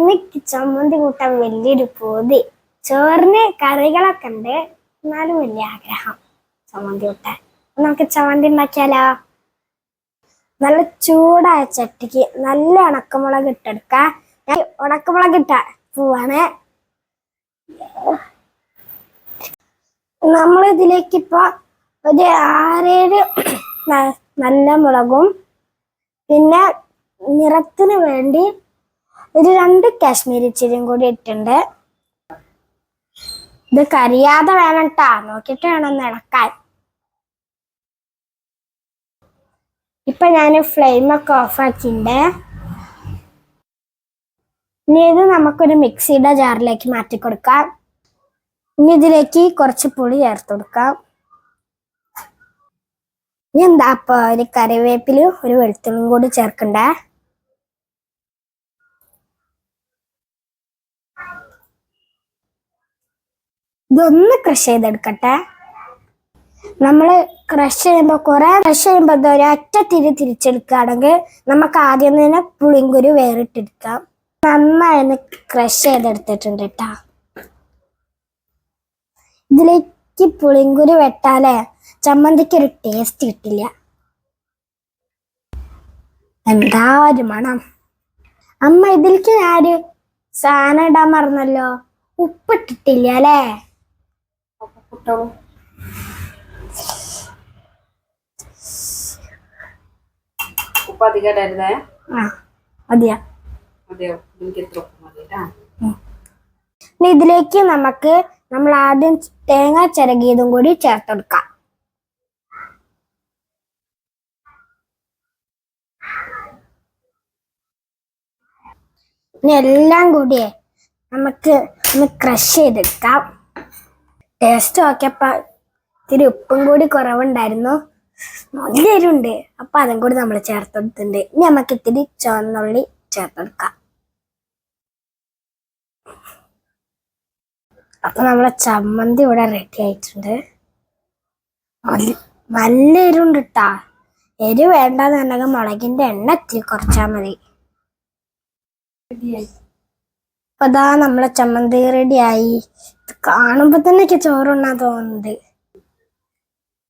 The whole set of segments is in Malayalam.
എനിക്ക് ചമ്മന്തി കൂട്ടാൻ വലിയൊരു പൂതി. ചോറിന് കറികളൊക്കെ ഉണ്ട്. എന്നാലും വലിയ ആഗ്രഹം ചമ്മന്തി കൂട്ടാൻ. നമുക്ക് ചമ്മന്തി ഉണ്ടാക്കിയാലോ? നല്ല ചൂടായ ചട്ടിക്ക് നല്ല ഉണക്കമുളക് ഇട്ടെടുക്ക. ഞാൻ ഉണക്കമുളക് ഇട്ട പോവാണ്. നമ്മൾ ഇതിലേക്ക് ഇപ്പൊ ഒരു ആറേഴ് നല്ല മുളകും പിന്നെ നിറത്തിന് വേണ്ടി ഒരു രണ്ട് കാശ്മീരി ചിരിയും കൂടി ഇട്ടുണ്ട് ഇത് കരിയാതെ വേണം കേട്ടാ നോക്കിയിട്ട് വേണം ഒന്ന് ഇളക്കാൻ. ഇപ്പൊ ഞാൻ ഫ്ലെയിം ഒക്കെ ഓഫ് ആക്കിണ്ട് ഇനി ഇത് നമുക്കൊരു മിക്സിയുടെ ജാറിലേക്ക് മാറ്റി കൊടുക്കാം. ഇനി ഇതിലേക്ക് കുറച്ച് പുളി ചേർത്ത് കൊടുക്കാം. ഇനി എന്താ അപ്പൊ ഒരു കറിവേപ്പിലും ഒരു വെളുത്തുള്ളിയും കൂടി ചേർക്കണ്ടേ? ഇതൊന്ന് ക്രഷ് ചെയ്തെടുക്കട്ടെ. നമ്മൾ ക്രഷ് ചെയ്യുമ്പോൾ കുറെ ക്രഷ് ചെയ്യുമ്പോൾ ഇത് ഒരൊറ്റ തിരി തിരിച്ചെടുക്കുകയാണെങ്കിൽ നമുക്ക് ആദ്യം തന്നെ പുളിങ്കുരു വേറിട്ടെടുക്കാം. നന്നായി ഒന്ന് ക്രഷ് ചെയ്തെടുത്തിട്ടുണ്ട് കേട്ടാ ഇതിലേക്ക് പുളിങ്കുരു വെട്ടാലേ ചമ്മന്തിക്ക് ഒരു ടേസ്റ്റ് കിട്ടില്ല. എന്താ ഒരു മണം. അമ്മ ഇതിലേക്ക് ഞാൻ സാധനം ഇടാൻ മറന്നല്ലോ. ഉപ്പിട്ടിട്ടില്ല അല്ലേ? കുട്ടോളൂ ഉപ്പ് അധികം ഇടരുതേ മതിയാ. മതിയോ? എനിക്ക് ഇത്ര ഉപ്പ് മതി കേട്ടാ ഇതിലേക്ക് നമുക്ക് നമ്മൾ ആദ്യം തേങ്ങ ചിരകിയതും കൂടി ചേർത്തെടുക്കാം. ഇനി എല്ലാം കൂടിയേ നമുക്ക് ഒന്ന് ക്രഷ് ചെയ്തെടുക്കാം. ടേസ്റ്റ് നോക്കിയപ്പോ ഇത്തിരി ഉപ്പും കൂടി കുറവുണ്ടായിരുന്നു. നല്ല എരിവുണ്ട് അപ്പൊ അതും കൂടി നമ്മൾ ചേർത്തെടുത്തിട്ടുണ്ട്. ഇനി നമുക്ക് ഇത്തിരി ചുവന്നുള്ളി ചേർത്തെടുക്കാം. അപ്പൊ നമ്മളെ ചമ്മന്തി ഇവിടെ റെഡി ആയിട്ടുണ്ട്. നല്ല- എരിവുണ്ട് കേട്ടാ എരിവ് വേണ്ടെന്നുണ്ടെങ്കിൽ മുളകിന്റെ എണ്ണ ഇത്തിരി കുറച്ചാൽ മതി. അപ്പൊ അതാ നമ്മളെ ചമ്മന്തി റെഡി ആയി കാണുമ്പോ തന്നെ എനിക്ക് തോന്നുന്നത് തോന്നുന്നുണ്ട്.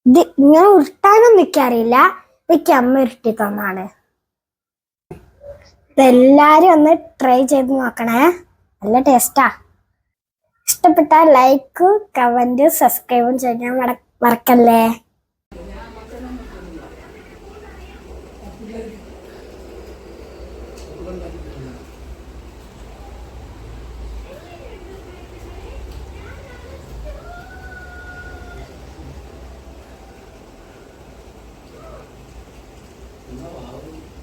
ഇത് ഇങ്ങനെ ഉരുട്ടാനൊന്നും എനിക്കറിയില്ല ഇതൊക്കെ അമ്മ ഉരുട്ടി തന്നാണ്. ഇതെല്ലാരും ഒന്ന് ട്രൈ ചെയ്ത് നോക്കണേ. നല്ല ടേസ്റ്റാ ഇഷ്ടപ്പെട്ട ലൈക്ക് കമന്റ് സബ്സ്ക്രൈബും ചെയ്യാൻ മറ- മറക്കല്ലേ